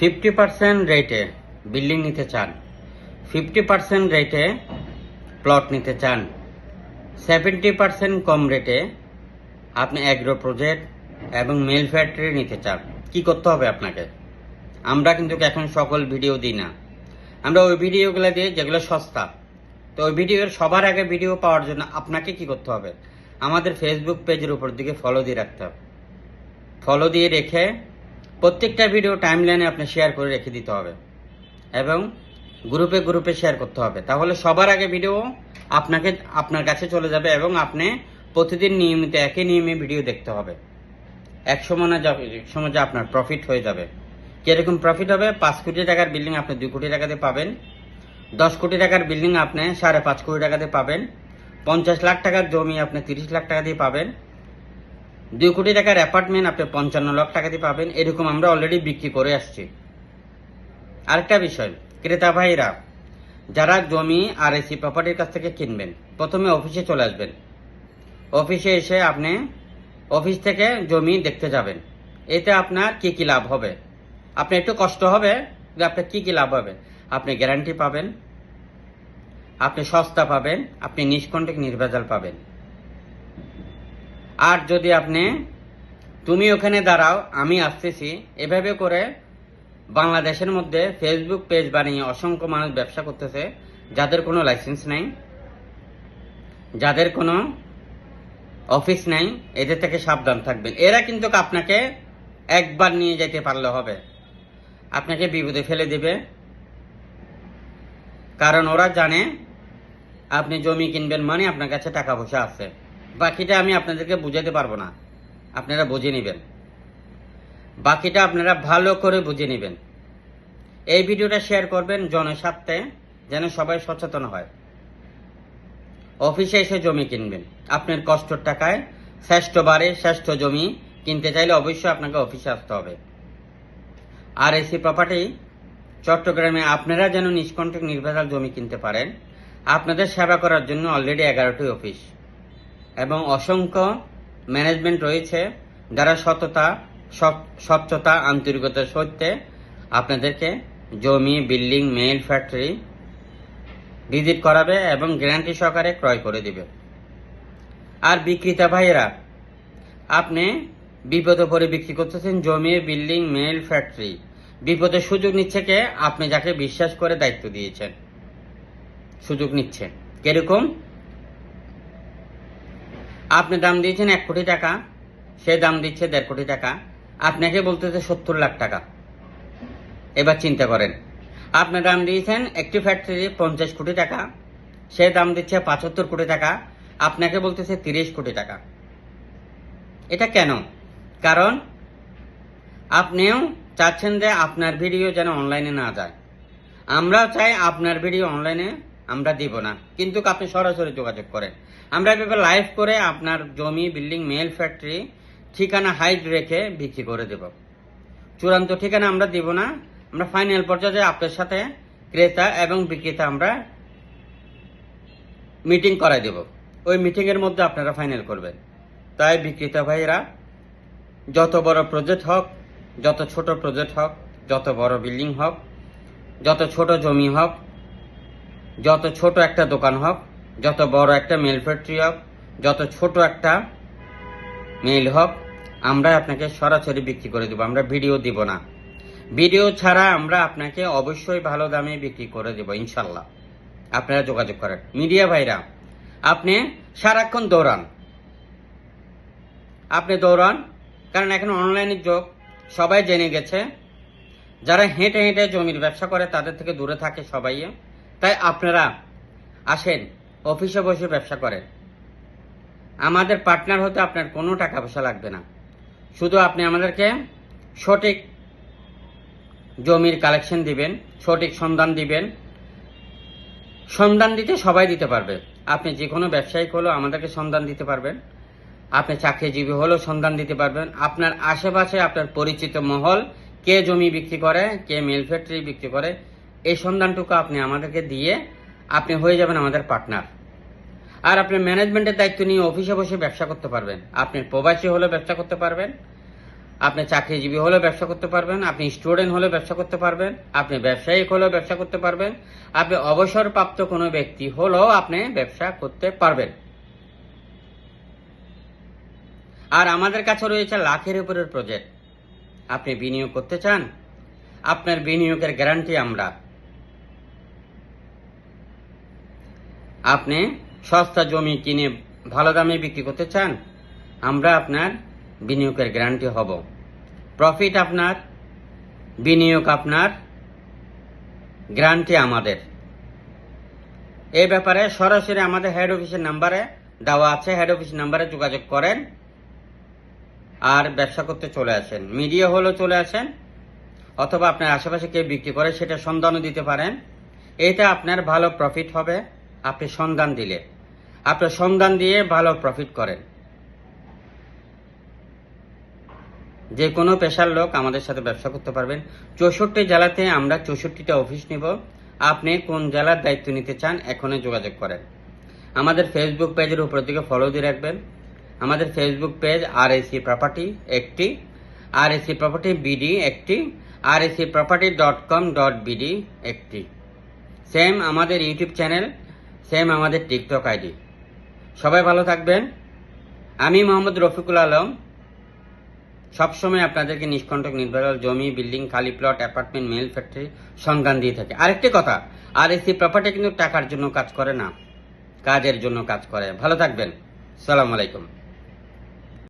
Fifty percent রেটে building নিতে চান। ফিফটি পার্সেন্ট রেটে প্লট নিতে চান। সেভেন্টি পার্সেন্ট কম রেটে আপনি অ্যাগ্রো প্রজেক্ট এবং মেল ফ্যাক্টরি নিতে চান। কি করতে হবে আপনাকে? আমরা কিন্তু এখন সকল ভিডিও দিই না। আমরা ওই ভিডিওগুলো দিই যেগুলো সস্তা, তো ওই ভিডিওর সবার আগে ভিডিও পাওয়ার জন্য আপনাকে কি করতে হবে? আমাদের ফেসবুক পেজের উপর দিকে ফলো দিয়ে রাখতে হবে। ফলো দিয়ে রেখে প্রত্যেকটা ভিডিও টাইম লাইনে আপনি শেয়ার করে রেখে দিতে হবে। এবং গ্রুপে গ্রুপে শেয়ার করতে হবে। তাহলে সবার আগে ভিডিও আপনাকে, আপনার কাছে চলে যাবে এবং আপনি প্রতিদিন নিয়মিত একই নিয়মে ভিডিও দেখতে হবে। এক সময় না সময় যা আপনার প্রফিট হয়ে যাবে। কীরকম প্রফিট হবে? পাঁচ কোটি টাকার বিল্ডিং আপনি দুই কোটি টাকাতে পাবেন। দশ কোটি টাকার বিল্ডিং আপনি সাড়ে পাঁচ কোটি টাকাতে পাবেন। পঞ্চাশ লাখ টাকার জমি আপনি তিরিশ লাখ টাকা দিয়ে পাবেন। দুই কোটি টাকার অ্যাপার্টমেন্ট আপনি পঞ্চান্ন লাখ টাকা দিয়ে পাবেন, এরকম আমরা অলরেডি বিক্রি করে আসছি। আরেকটা বিষয়, ক্রেতা ভাইরা, যারা জমি আর এসি প্রপার্টির কাছ থেকে কিনবেন, প্রথমে অফিসে চলে আসবেন। অফিসে এসে আপনি অফিস থেকে জমি দেখতে যাবেন। এতে আপনার কি কি লাভ হবে? আপনি একটু কষ্ট হবে যে আপনার কি কি লাভ হবে। আপনি গ্যারান্টি পাবেন, আপনি সস্তা পাবেন, আপনি নিষ্কণ্টক নির্ভেজাল পাবেন। আর যদি আপনি তুমি ওখানে দাঁড়াও, আমি আসতেছি। এভাবে করে বাংলাদেশের মধ্যে ফেসবুক পেজ বানিয়ে অসংখ্য মানুষ ব্যবসা করতেছে, যাদের কোনো লাইসেন্স নাই, যাদের কোনো অফিস নাই, এদের থেকে সাবধান থাকবেন। এরা কিন্তু আপনাকে একবার নিয়ে যেতে পারলে হবে। আপনাকে বিপদে ফেলে দিবে। কারণ ওরা জানে আপনি জমি কিনবেন মানে আপনার কাছে টাকা পয়সা আছে। বাকিটা আমি আপনাদেরকে বুঝাতে পারব না। আপনারা বুঝে নেবেন। বাকিটা আপনারা ভালো করে বুঝে নেবেন। এই ভিডিওটা শেয়ার করবেন জনস্বার্থে, যেন সবাই সচেতন হয়। অফিসে এসে জমি কিনবেন। আপনার কষ্টর টাকায় শ্রেষ্ঠ বারে শ্রেষ্ঠ জমি কিনতে চাইলে অবশ্যই আপনাকে অফিসে আসতে হবে। আর এসি প্রপার্টি চট্টগ্রামে আপনারা যেন নিষ্কণ্টক নির্ভেজাল জমি কিনতে পারেন। আপনাদের সেবা করার জন্য অলরেডি এগারোটি অফিস এবং অসংখ্য ম্যানেজমেন্ট রয়েছে যারা সততা স্বচ্ছতা, আন্তরিকতার সত্যে আপনাদেরকে জমি বিল্ডিং মেল ফ্যাক্টরি ভিজিট করাবে এবং গ্যারান্টি সহকারে ক্রয় করে দিবে। আর বিক্রেতা ভাইয়েরা, আপনি বিপদে পড়ে বিক্রি করতেছেন জমি বিল্ডিং মেল ফ্যাক্টরি বিপদের সুযোগ নিচ্ছে কে? আপনি যাকে বিশ্বাস করে দায়িত্ব দিয়েছেন। সুযোগ নিচ্ছে। কীরকম? আপনি দাম দিয়েছেন এক কোটি টাকা, সে দাম দিচ্ছে দেড় কোটি টাকা, আপনাকে বলতেছে সত্তর লাখ টাকা। এবার চিন্তা করেন, আপনি দাম দিয়েছেন একটি ফ্যাক্টরি পঞ্চাশ কোটি টাকা, সে দাম দিচ্ছে পঁচাত্তর কোটি টাকা, আপনাকে বলতেছে তিরিশ কোটি টাকা। এটা কেন? কারণ আপনিও চাচ্ছেন যে আপনার ভিডিও যেন অনলাইনে না যায়। আমরাও চাই আপনার ভিডিও অনলাইনে আমরা দিব না। কিন্তু আপনি সরাসরি যোগাযোগ করেন। আমরা এভাবে লাইভ করে আপনার জমি বিল্ডিং মেল ফ্যাক্টরি ঠিকানা হাইট রেখে বিক্রি করে দেব। চূড়ান্ত ঠিকানা আমরা দিব না। আমরা ফাইনাল পর্যায়ে আপনার সাথে ক্রেতা এবং বিক্রেতা আমরা মিটিং করাই দেব। ওই মিটিং এর মধ্যে আপনারা ফাইনাল করবেন। তাই বিক্রেতা ভাইরা যত বড় প্রজেক্ট হোক, যত ছোট প্রজেক্ট হোক, যত বড় বিল্ডিং হোক, যত ছোট জমি হোক যত ছোট একটা দোকান হোক, যত বড় একটা মেল ফ্যাক্টরি হোক, যত ছোট একটা মেল হোক আমরা আপনাকে সরাসরি বিক্রি করে দেবো, আমরা ভিডিও দিব না। ভিডিও ছাড়া আমরা আপনাকে অবশ্যই ভালো দামে বিক্রি করে দেবো, ইনশাল্লাহ। আপনারা যোগাযোগ করেন। মিডিয়া ভাইরা, আপনি সারাক্ষণ দৌড়ান। আপনি দৌড়ান, কারণ এখন অনলাইনের যুগ, সবাই জেনে গেছে। যারা হেঁটে হেঁটে জমির ব্যবসা করে, তাদের থেকে দূরে থাকে সবাই তাই আপনারা আসেন, অফিসে বসে ব্যবসা করেন। আমাদের পার্টনার হতে আপনার কোনো টাকা পয়সা লাগবে না। শুধু আপনি আমাদেরকে সঠিক জমির কালেকশন দিবেন, সঠিক সন্ধান দিবেন। সন্ধান দিতে সবাই দিতে পারবে। আপনি যে কোনো ব্যবসায়িক হলেও আমাদেরকে সন্ধান দিতে পারবেন। আপনি চাকরিজীবী হলেও সন্ধান দিতে পারবেন। আপনার আশেপাশে আপনার পরিচিত মহল, কে জমি বিক্রি করে, কে মিল ফ্যাক্টরি বিক্রি করে এই সন্ধানটুকু আপনি আমাদেরকে দিয়ে আপনি হয়ে যাবেন আমাদের পার্টনার। আর আপনি ম্যানেজমেন্টের দায়িত্ব নিয়ে অফিসে বসে ব্যবসা করতে পারবেন। আপনি প্রবাসী হলে ব্যবসা করতে পারবেন। আপনি চাকরিজীবী হলেও ব্যবসা করতে পারবেন। আপনি স্টুডেন্ট হলেও ব্যবসা করতে পারবেন। আপনি ব্যবসায়িক হলেও ব্যবসা করতে পারবেন। আপনি অবসরপ্রাপ্ত কোনো ব্যক্তি হলেও আপনি ব্যবসা করতে পারবেন। আর আমাদের কাছে রয়েছে লাখের উপরের প্রজেক্ট আপনি বিনিয়োগ করতে চান? আপনার বিনিয়োগের গ্যারান্টি আমরা। আপনি সস্তা জমি কিনে ভালো দামে বিক্রি করতে চান, আমরা আপনার বিনিয়োগের গ্যারান্টি হব। প্রফিট আপনার, বিনিয়োগ আপনার গ্যারান্টি আমাদের। এই ব্যাপারে সরাসরি আমাদের হেড অফিসের নাম্বারে দেওয়া আছে হেড অফিস নাম্বারে যোগাযোগ করেন আর ব্যবসা করতে চলে আসেন। মিডিয়া হলেও চলে আসেন, অথবা আপনার আশেপাশে কে বিক্রি করে সেটা সন্ধানও দিতে পারেন। এতে আপনার ভালো প্রফিট হবে। আপনি সন্ধান দিলে। আপনি সন্ধান দিয়ে ভালো প্রফিট করেন। যে কোনো পেশার লোক আমাদের সাথে ব্যবসা করতে পারবেন। চৌষট্টি জেলাতে আমরা চৌষট্টিটা অফিস নিব। আপনি কোন জেলার দায়িত্ব নিতে চান এখনই যোগাযোগ করেন। আমাদের ফেসবুক পেজের উপর দিকে ফলো দিয়ে রাখবেন। আমাদের Facebook page R AC property একটি আর এসি প্রপার্টি বিডি একটি R AC property dot com dot BD একটি। সেম আমাদের ইউটিউব চ্যানেল সেম আমাদের টিকটক আইডি সবাই ভালো থাকবেন। আমি মোহাম্মদ রফিকুল আলম। সবসময় আপনাদেরকে নিষ্কণ্টক নির্ভর জমি, বিল্ডিং, খালি প্লট অ্যাপার্টমেন্ট মেল ফ্যাক্টরি সন্ধান দিয়ে থাকে। আরেকটি কথা আর এসি প্রপার্টি কিন্তু টাকার জন্য কাজ করে না। কাজের জন্য কাজ করে। ভালো থাকবেন। সালাম আলাইকুম।